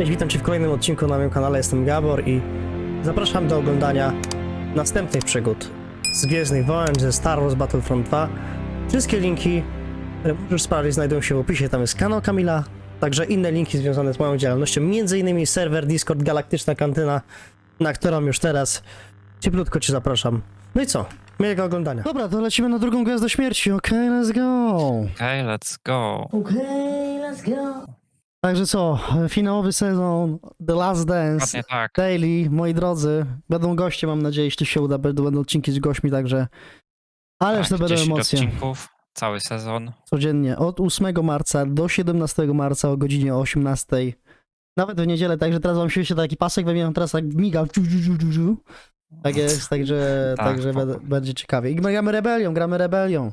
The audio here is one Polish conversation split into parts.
Cześć, witam Cię w kolejnym odcinku na moim kanale, jestem Gabor i zapraszam do oglądania następnych przygód z Gwiezdnych Wojen, ze Star Wars Battlefront 2. Wszystkie linki, które możesz sprawdzić, znajdują się w opisie, tam jest kanał Kamila, także inne linki związane z moją działalnością, m.in. serwer Discord Galaktyczna Kantyna, na którą już teraz cieplutko Cię zapraszam. No i co? Miłego oglądania. Dobra, to lecimy na drugą gwiazdę śmierci, okej, let's go! Okej, let's go. Okej, let's go! Także co, finałowy sezon, The Last Dance, Dokładnie tak. Daily, moi drodzy, będą goście, mam nadzieję, jeśli się uda, będą, będą odcinki z gośćmi, także... Ależ to tak, będą 10 emocje. odcinków, cały sezon. Codziennie, od 8 marca do 17 marca o godzinie 18. Nawet w niedzielę, także teraz wam się taki pasek, we teraz tak miga. Tak jest, także, Tak, także będzie ciekawie. I gramy rebelią, gramy rebelią.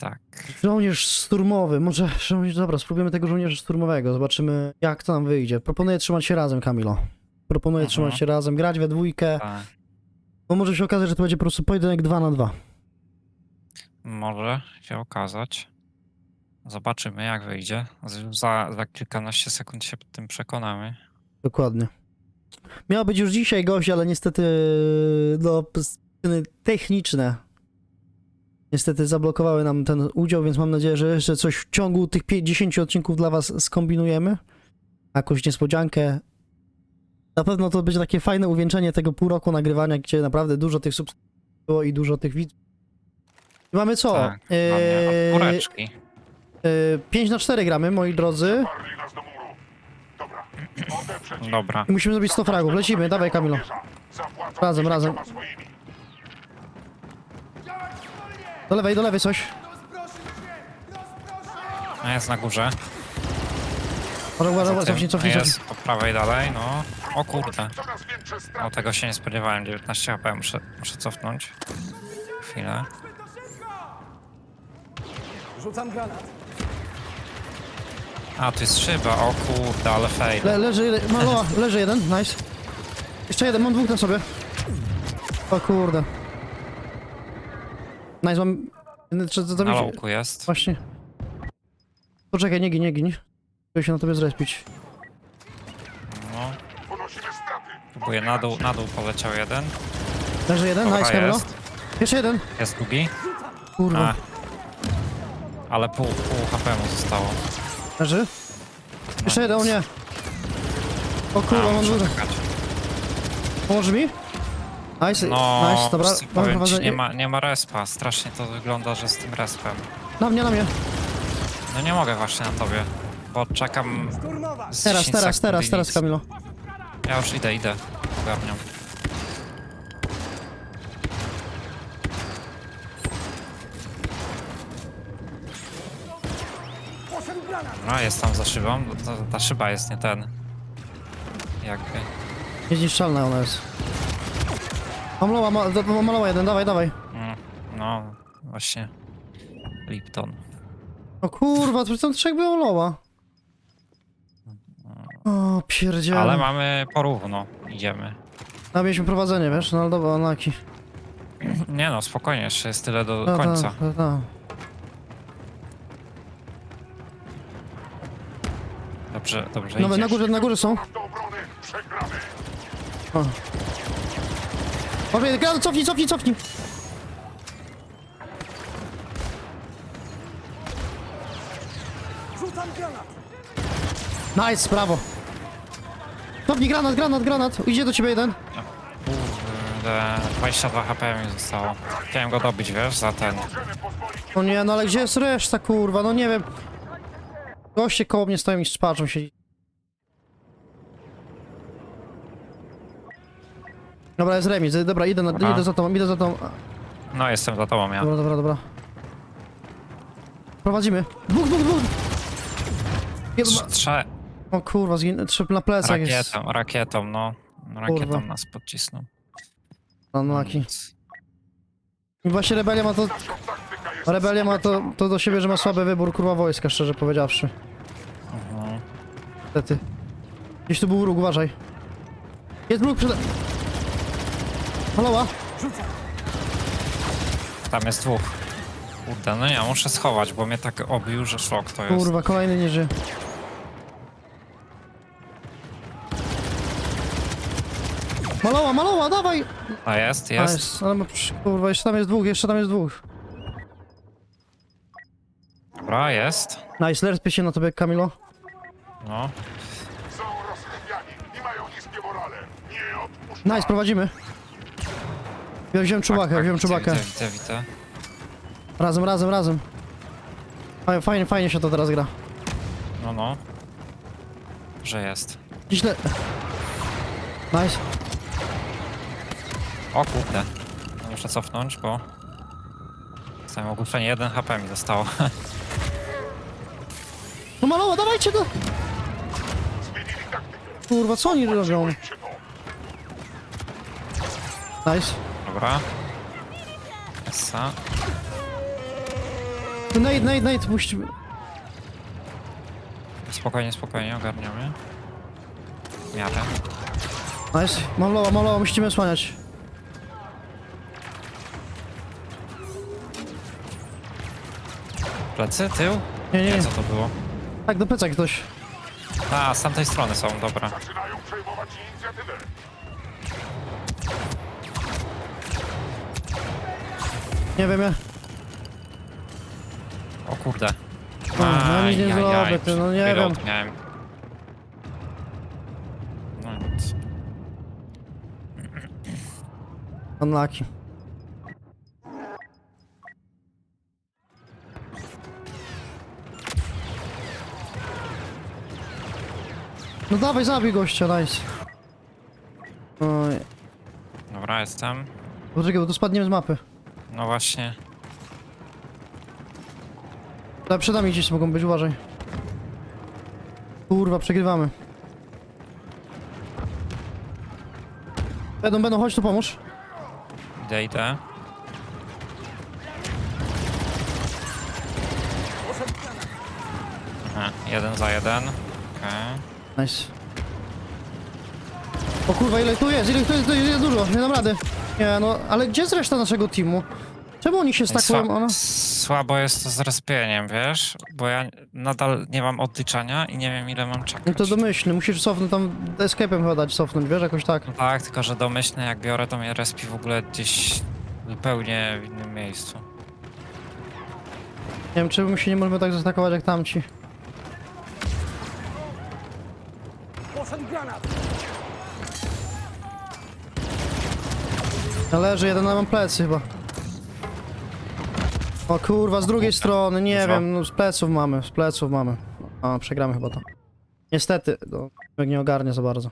Tak. Żołnierz szturmowy, może żołnierz, dobra, spróbujemy tego żołnierza szturmowego, zobaczymy jak to nam wyjdzie. Proponuję trzymać się razem, Kamilo. Proponuję Mhm. trzymać się razem, grać we dwójkę, tak. bo może się okazać, że to będzie po prostu pojedynek 2 na 2. Może się okazać. Zobaczymy, jak wyjdzie. Z- Za, za kilkanaście sekund się tym przekonamy. Dokładnie. Miał być już dzisiaj gość, ale niestety no, techniczne niestety zablokowały nam ten udział, więc mam nadzieję, że jeszcze coś w ciągu tych 10 odcinków dla was skombinujemy. Jakąś niespodziankę. Na pewno to będzie takie fajne uwieńczenie tego pół roku nagrywania, gdzie naprawdę dużo tych subskrypcji było i dużo tych widzów. I mamy co? Tak, mamy od kureczki. 5 na 4 gramy, moi drodzy. Parli nas do muru. Dobra. Odeprzeć ich. Dobra. I musimy zrobić 100 fragów. Lecimy, dawaj Kamilo. Zapłacą Razem, razem. swoimi. Do lewej, do lewej coś. A jest na górze. Uważaj, uważaj, tym cofnij, cofnij, cofnij. jest po prawej dalej, no. O kurde. O, tego się nie spodziewałem. 19 HP, muszę, muszę cofnąć. Chwilę. Rzucam granat. A, tu jest szyba. O kurde, ale fail. Le, leży, jeden- maloła, leży jeden, nice. Jeszcze jeden, mam dwóch na sobie. O kurde. Nice, mam... Czy to, to Na mi się... jest. Właśnie. Poczekaj, nie gin, nie gin. Chcę się na tobie zrespić. No. Próbuję na dół, na dół poleciał jeden. Leży jeden, Dobra, nice, Kamilo. jest. Jeszcze jeden. Jest drugi. Kurwa. A. Ale pół, pół HP mu zostało. Leży. Jeszcze jeden, o nie. O kurwa, A, mam muszę dużo. czekać. Pomoże mi? Nice, No, nice, dobra. s- Mamy powiem ci, prowadzenie. nie ma, nie ma respa. Strasznie to wygląda, że z tym respem. Na mnie, na mnie. No nie mogę właśnie na tobie, bo czekam z Teraz, 10 teraz, sekund teraz, i teraz, nic. Kamilo. Ja już idę, idę. Ogarniam. No, jest tam za szybą. Ta, ta szyba jest nie ten. Jakby. Niezniszczalna ona jest. Mam loła, ma, do- mam loła jeden, dawaj, dawaj. Mm, no, właśnie. Lipton. O kurwa, to tam trzech było loła. O, pierdziele. Ale mamy porówno. Idziemy. No, mieliśmy prowadzenie, wiesz, no ale dobra, laki. Nie no, spokojnie, jeszcze jest tyle do No, końca. Ta, ta, ta. Dobrze, dobrze No, na idziesz. górze, na górze są. Do obrony. Przegramy. O. Dobra, granat, cofnij, cofnij, cofnij. Rzucam granat! Nice, brawo. Cofnij, granat, granat, granat. Idzie do ciebie jeden. Kurde, 22 HP mi zostało. Chciałem go dobić, wiesz, za ten. Możemy pozwolić O nie, no ale gdzie jest reszta, kurwa, no nie wiem. Goście koło mnie stoją i spaczą się. Dobra, jest remis, dobra, idę, na, idę za tobą, idę za tobą. No, jestem za tobą, ja. Dobra, dobra, dobra. Prowadzimy. Dwóch, dwóch, dwóch. Strze O kurwa, zgin... trzy na plecach jest. rakietą, rakietą, no. Rakietą Kurwa. nas podcisnął. Unlucky. Nic. I właśnie Rebelia ma to... Rebelia ma to, to do siebie, że ma słaby wybór, kurwa, wojska, szczerze powiedziawszy. Mhm. Niestety. Gdzieś tu był wróg, uważaj. Jest wróg przed... Haloła! Tam jest dwóch. Kurde, no nie, muszę schować, bo mnie tak obił, że szok to jest. Kurwa, kolejny nie żyje. malowa, maloła, dawaj! A jest, A, jest. jest, ale ma, kurwa, jeszcze tam jest dwóch, jeszcze tam jest dwóch. Dobra, jest. Nice, lerpie się na tobie, Kamilo. No. Są i mają niskie morale. Nie. Nice, prowadzimy. Ja wziąłem czubakę, tak, wziąłem czubakę. Widzę, widzę, widzę. Razem, razem, razem. Fajnie, fajnie, fajnie się to teraz gra. No, no. Że jest. Źle. Nice. O kurde. No muszę cofnąć, bo... Zostałem ogłuszenie, jeden HP mi zostało. No malowa, dawajcie go! Kurwa, co oni robią? Nice. Dobra. Essa. Nate, Nate, Nate, puść. Spokojnie, spokojnie, ogarniamy. W miarę. Nice. Mam lowa, mam lowa, musimy słaniać. Plecy, tył? Nie, nie, Nie, nie. co to było? Tak, do plecak ktoś. A, z tamtej strony są, dobra. Zaczynają przejmować inicjatywę. Nie wiem, ja. O kurde. No, no nic nie Ajajaj, zrobię, ty, no nie wiem. Miałem. No nic. Unlucky. No dawaj, zabij gościa, nice. Oj, Dobra, jestem. poczekaj, bo tu spadniemy z mapy. No właśnie. Ale przed nami gdzieś mogą być, uważaj. Kurwa, przegrywamy. Będą, będą, chodź tu pomóż. Idę, idę. Jeden za jeden. Okej. Nice. O kurwa, ile tu jest, ile tu jest, ile jest dużo, nie dam rady. Nie no, ale gdzie jest reszta naszego teamu? Czemu oni się stakują? Sła- Ona... Słabo jest to z respieniem, wiesz? Bo ja nadal nie mam odliczania i nie wiem ile mam czekać. No to domyślny, musisz cofnąć tam, escape'em chyba dać cofnąć, wiesz, jakoś tak. No tak, tylko że domyślny jak biorę to mnie respi w ogóle gdzieś zupełnie w innym miejscu. Nie wiem, czy my się nie możemy tak zastakować jak tamci. Należy, jeden na mam plecy chyba. O kurwa, z drugiej strony, nie Dużo? wiem, no z pleców mamy, z pleców mamy. A, przegramy chyba to. Niestety, no, nie ogarnie za bardzo.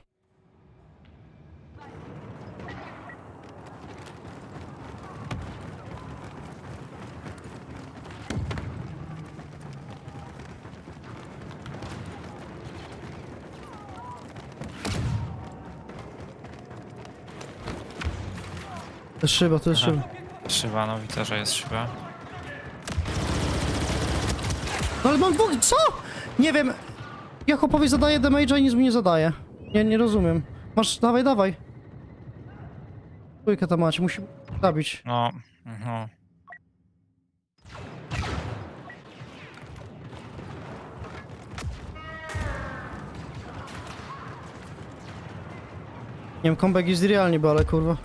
To jest szyba, to jest szyba. Szyba, no widzę, że jest szyba. No ale mam dwóch, co? Nie wiem. Ja chłopowi zadaję damage'a i nic mi nie zadaje. Nie, nie rozumiem. Masz, dawaj, dawaj. Dwójkę tam macie, musi zabić. No, no. Nie wiem, comeback jest realnie, bo ale kurwa.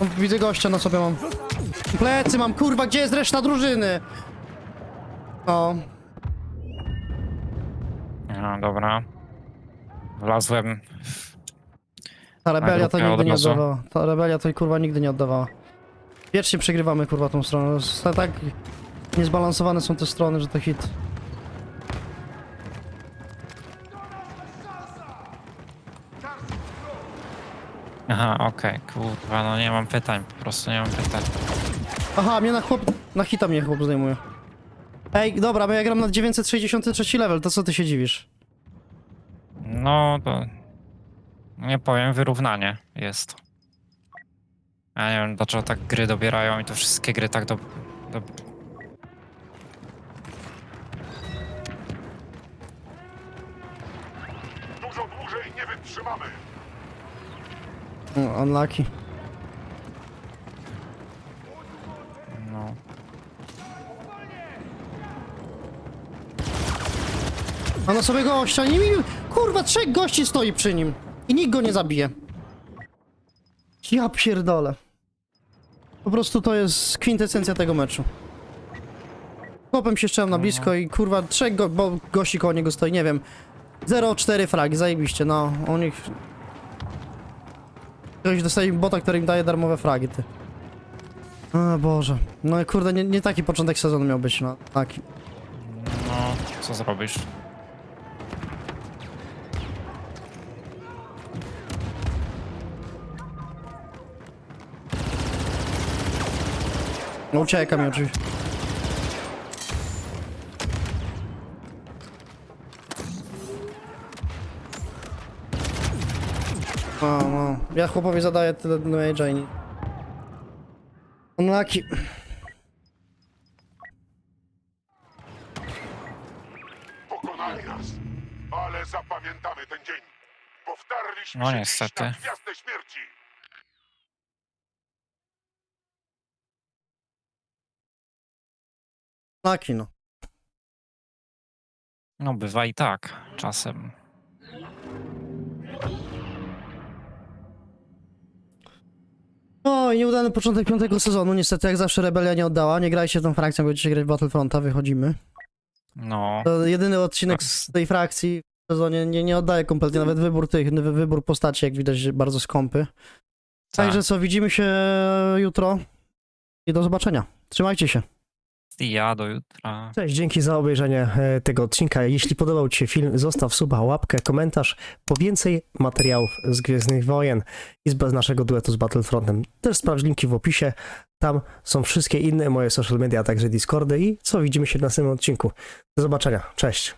No, Widzę gościa na sobie mam. Plecy mam, kurwa, gdzie jest reszta drużyny? O, no dobra. Wlazłem. ta rebelia to nigdy od nie razu. oddawała. Ta rebelia to kurwa nigdy nie oddawała. Wiecznie przegrywamy kurwa tą stronę. Jest Tak niezbalansowane są te strony, że to hit. Aha, okej, kurwa, no nie mam pytań, po prostu nie mam pytań. Aha, mnie na chłop... Na hita mnie chłop zdejmuje. Ej, dobra, bo ja gram na 963 level, to co ty się dziwisz? No, to... Nie powiem, wyrównanie jest. Ja nie wiem, dlaczego tak gry dobierają i to wszystkie gry tak do... do... Dużo dłużej nie wytrzymamy. Mm, Unlucky. A na sobie gościa, nie mi... Kurwa, trzech gości stoi przy nim. I nikt go nie zabije. Ja pierdolę. Po prostu to jest kwintesencja tego meczu. Chłopem się szczałem na blisko i kurwa trzech go, bo gości koło niego stoi, nie wiem. 0-4 fragi, zajebiście, no. U nich... Ktoś dostaje bota, który im daje darmowe fragi, ty. O Boże. No kurde, nie, nie taki początek sezonu miał być, no. Taki. No, co zrobisz? No ucieka mi oczywiście. O, no. Ja chłopowi zadaję tyle no age'a i... nie- Unlucky. Pokonali nas. Ale zapamiętamy ten dzień. Powtarliśmy No się niestety. na gwiazdę śmierci. Unlucky, no. No, bywa i tak, czasem. O, i nieudany początek piątego sezonu. Niestety, jak zawsze Rebelia nie oddała. Nie grajcie tą frakcją, będziecie grać w Battlefronta, wychodzimy. No, To jedyny odcinek z tej frakcji w sezonie nie, nie oddaje kompletnie. Nawet wybór tych, wy- wybór postaci, jak widać, bardzo skąpy. tak. Także co, widzimy się jutro i do zobaczenia. Trzymajcie się. Ja do jutra. Cześć, dzięki za obejrzenie e, tego odcinka. Jeśli podobał Ci się film, zostaw suba, łapkę, komentarz po więcej materiałów z Gwiezdnych Wojen i z naszego duetu z Battlefrontem. Też sprawdź linki w opisie. Tam są wszystkie inne moje social media, a także Discordy i co, widzimy się w następnym odcinku. Do zobaczenia. Cześć.